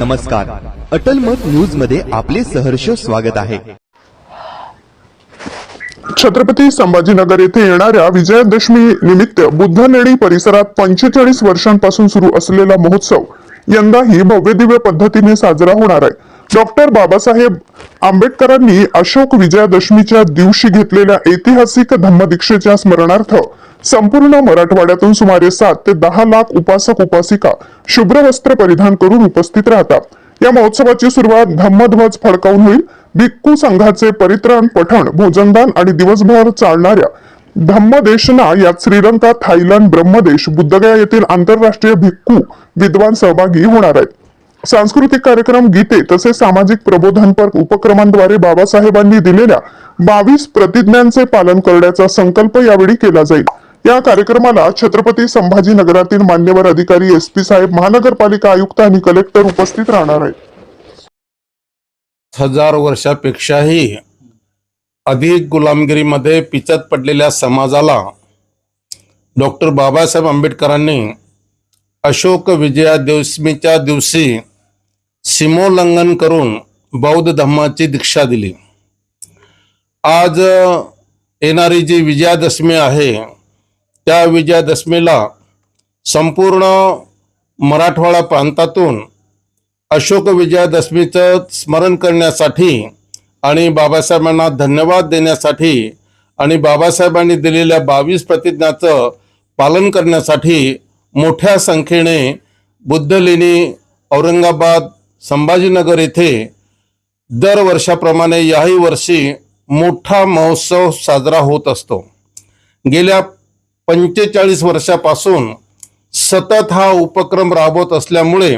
नमस्कार. अटल मत न्यूजमध्ये आपले सहर्ष स्वागत आहे. छत्रपती संभाजीनगर येथे येणाऱ्या विजयादशमी निमित्त बुद्धनेडी परिसरात पंचेचाळीस वर्षांपासून सुरू असलेला महोत्सव यंदाही भव्यदिव्य पद्धतीने साजरा होणार आहे. डॉक्टर बाबासाहेब आंबेडकरांनी अशोक विजयादशमीच्या दिवशी घेतलेल्या ऐतिहासिक धम्मदीक्षेच्या स्मरणार्थ संपूर्ण मराठवाड्यातून सुमारे सात ते दहा लाख उपासक उपासिका शुभ्र वस्त्र परिधान करून उपस्थित राहतात. या महोत्सवाची सुरुवात धम्मध्वज फडकावून होईल. भिक्खू संघाचे परित्राण पठण भोजनदान आणि दिवसभर चालणाऱ्या धम्मदेशना यात श्रीलंका थायलंड ब्रह्मदेश बुद्धगया येथील आंतरराष्ट्रीय भिक्खू विद्वान सहभागी होणार आहेत. सांस्कृतिक कार्यक्रम गीते तसेच सामाजिक प्रबोधनपर उपक्रमांद्वारे बाबासाहेबांनी दिलेल्या बावीस प्रतिज्ञांचे पालन करण्याचा संकल्प यावेळी केला जाईल. या कार्यक्रमाला छत्रपती संभाजीनगरातील मान्यवर अधिकारी एस पी साहेब महानगरपालिका आयुक्त आणि कलेक्टर उपस्थित राहणार आहेत. हजार वर्षापेक्षाही अधिक गुलामगिरीमध्ये पिचत पडलेल्या समाजाला डॉक्टर बाबासाहेब आंबेडकरांनी अशोक विजया विजयादशमीच्या दिवशी सीमोल्लंघन करून बौद्ध धर्माची दीक्षा दिली. आज येणारी जी विजयादशमी आहे त्या विजयादशमीला संपूर्ण मराठवाडा प्रांतातून अशोक विजयादशमीचं स्मरण करण्यासाठी आणि बाबासाहेबांना धन्यवाद देण्यासाठी आणि बाबासाहेबांनी दिलेल्या बावीस प्रतिज्ञाचं पालन करण्यासाठी मोठ्या संख्येने बुद्धलेणी औरंगाबाद संभाजीनगर येथे दरवर्षाप्रमाणे याही वर्षी मोठा महोत्सव साजरा होत असतो. गेल्या पंचेचाळीस वर्षापासून सतत हा उपक्रम राबवत असल्यामुळे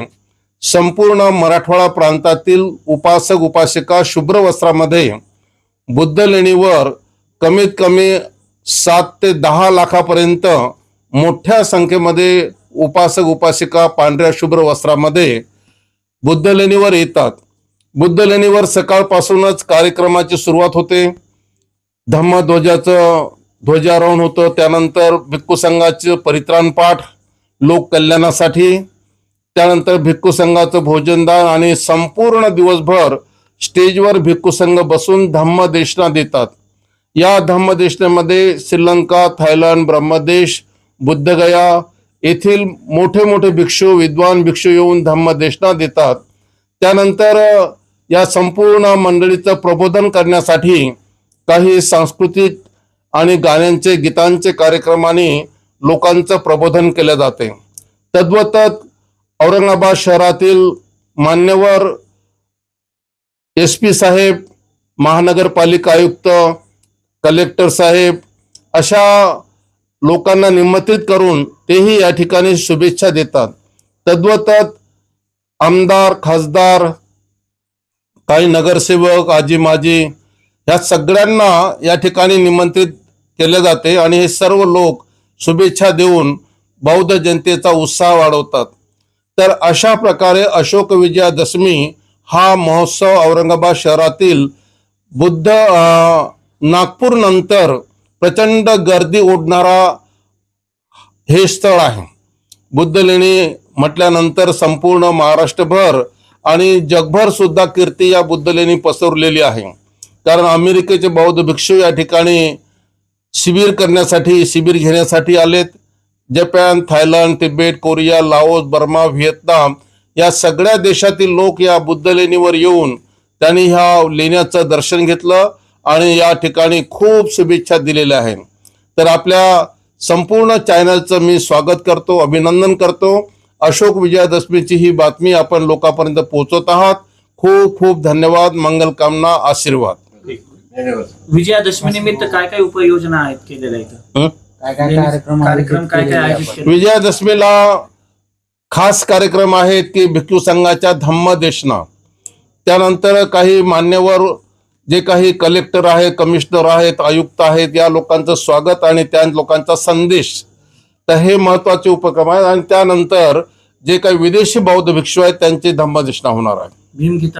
संपूर्ण मराठवाडा प्रांतातील उपासक उपासिका शुभ्र वस्त्रामध्ये बुद्धलेणीवर कमीत कमी सात ते दहा लाखापर्यंत मोठ्या संख्येमध्ये उपासक उपासिका पांढऱ्या शुभ्र वस्त्रामध्ये बुद्धलेणीवर येतात. बुद्धलेणीवर सकाळपासूनच कार्यक्रमाची सुरुवात होते. धम्मध्वजाचं ध्वजारोहण होतं. त्यानंतर भिक्खू संघाचं परित्राण पाठ लोक कल्याणासाठी त्यानंतर भिक्खू संघाचं भोजनदान आणि संपूर्ण दिवसभर स्टेजवर भिक्खू संघ बसून धम्मदेशना देतात. या धम्मदेशनेमध्ये श्रीलंका थायलंड ब्रह्मदेश बुद्धगया येथील मोठे मोठे भिक्षू विद्वान भिक्षू येऊन धम्मदेशना देतात. त्यानंतर या संपूर्ण मंडळीचं प्रबोधन करण्यासाठी काही सांस्कृतिक आणि गाण्यांचे गीतांचे कार्यक्रमाने लोकांचं प्रबोधन केले जाते. तद्वतत औरंगाबाद शहरातील मान्यवर एस पी साहेब महानगरपालिका आयुक्त कलेक्टर साहेब अशा लोकांना निमंत्रित करून तेही या ठिकाणी शुभेच्छा देतात. तद्वतच आमदार खासदार काही नगरसेवक आजी माजी ह्या सगळ्यांना या ठिकाणी निमंत्रित केले जाते आणि हे सर्व लोक शुभेच्छा देऊन बौद्ध जनतेचा उत्साह वाढवतात. तर अशा प्रकारे अशोक विजयादशमी हा महोत्सव औरंगाबाद शहरातील बुद्ध नागपूर नंतर प्रचंड गर्दी ओढणारा हे स्थळ आहे. बुद्ध लेणी म्हटल्यानंतर संपूर्ण महाराष्ट्रभर आणि जगभर सुद्धा कीर्ती या बुद्ध लेणी पसरलेली आहे. कारण अमेरिकेचे बौद्ध भिक्षू या ठिकाणी शिबिर करण्यासाठी शिबिर घेण्यासाठी आलेत. Japan Thailand Tibet Korea Laos Burma Vietnam या सगळ्या देशातील लोक या बुद्ध लेणीवर येऊन त्यांनी ह्या लेण्याचं दर्शन घेतलं. आणि या ठिकाणी खूप शुभेच्छा दिलेल्या आहेत. तर आपल्या संपूर्ण चॅनलचं मी स्वागत करतो अभिनंदन करतो. अशोक विजयादशमीची ही बातमी आपण लोकांपर्यंत पोहोचवत आहात. खूप खूप धन्यवाद मंगलकामना आशीर्वाद. विजयादशमी निमित्त काय काय उपाययोजना आहेत केलेल्या इथं? काय काय कार्यक्रम कार्यक्रम काय काय विजयादशमीला खास कार्यक्रम आहेत की भिक्खू संघाच्या धम्मदेशना. त्यानंतर काही मान्यवर जे काही कलेक्टर आहेत कमिशनर आहेत आयुक्त आहेत या लोकांचं स्वागत आणि त्या लोकांचा संदेश. तर हे महत्त्वाचे उपक्रम आहेत. आणि त्यानंतर जे काही विदेशी बौद्ध भिक्षू आहेत त्यांची धम्मदेशना होणार आहे.